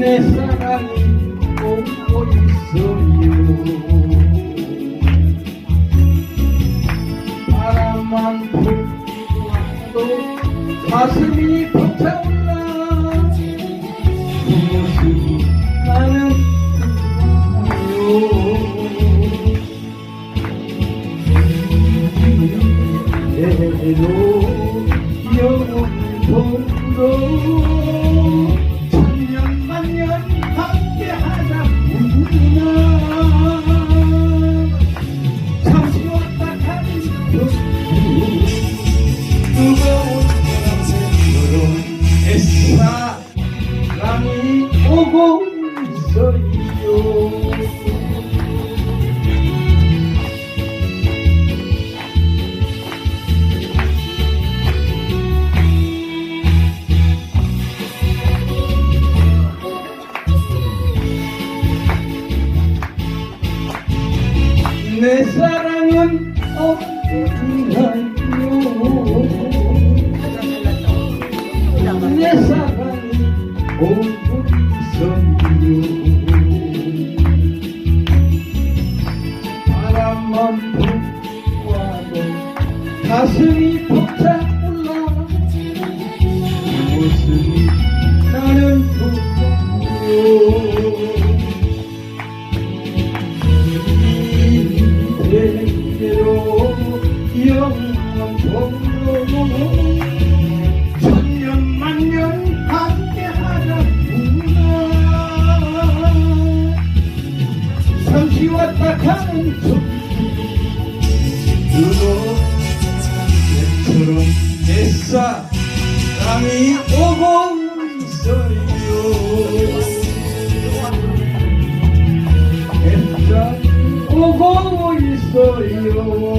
내 사랑이 오고 있어요. 바람만 불어도 가슴이 벅차올라. 그 모습이 나는 그리워요 대로 영원토록 사랑이 오고 있어요. 내 사랑은 어디나 내 사랑이 있어요 바람만 불어도 가슴이 벅차 올라 그 모습이 나는 좋아요 이대로 영원토록 잠시 왔다 가는 속 그것처럼 내 사랑이 오고 있어요 햇살 오고 있어요